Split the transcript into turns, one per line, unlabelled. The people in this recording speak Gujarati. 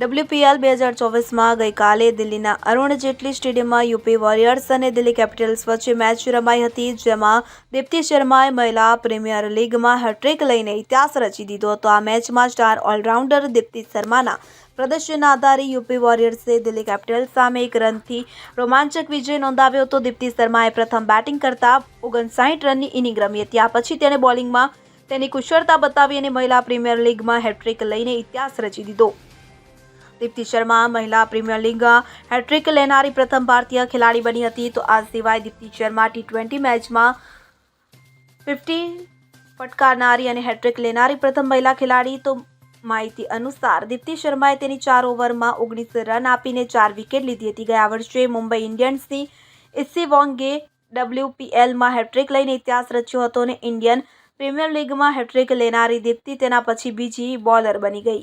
ડબ્લ્યુપીએલ બે હજાર ચોવીસમાં ગઈકાલે દિલ્હીના અરુણ જેટલી સ્ટેડિયમમાં યુપી વોરિયર્સ અને દિલ્હી કેપિટલ્સ વચ્ચે મેચ રમાઈ હતી, જેમાં દીપ્તિ શર્માએ મહિલા પ્રીમિયર લીગમાં હેટ્રિક લઈને ઇતિહાસ રચી દીધો હતો. આ મેચમાં સ્ટાર ઓલરાઉન્ડર દીપ્તિ શર્માના પ્રદર્શનના આધારે યુપી વોરિયર્સે દિલ્હી કેપિટલ્સ સામે એક રનથી રોમાંચક વિજય નોંધાવ્યો હતો. દીપ્તિ શર્માએ પ્રથમ બેટિંગ કરતા ઓગણસાઠ રનની ઇનિંગ રમી હતી. આ પછી તેણે બોલિંગમાં તેની કુશળતા બતાવી અને મહિલા પ્રીમિયર લીગમાં હેટ્રિક લઈને ઇતિહાસ રચી દીધો. દીપ્તિ શર્મા મહિલા પ્રીમિયર લીગ હેટ્રિક લેનારી પ્રથમ ભારતીય ખેલાડી બની હતી. તો આ સિવાય દીપ્તિ શર્મા ટી ટ્વેન્ટી મેચમાં ફિફ્ટી ફટકારનારી અને હેટ્રિક લેનારી પ્રથમ મહિલા ખેલાડી. તો માહિતી અનુસાર દીપ્તિ શર્માએ તેની ચાર ઓવરમાં ઓગણીસ રન આપીને ચાર વિકેટ લીધી હતી. ગયા વર્ષે મુંબઈ ઇન્ડિયન્સની ઇસી વોંગે ડબ્લ્યુપીએલમાં હેટ્રિક લઈને ઇતિહાસ રચ્યો હતો અને ઇન્ડિયન પ્રીમિયર લીગમાં હેટ્રિક લેનારી દીપ્તિ તેના પછી બીજી બોલર બની ગઈ.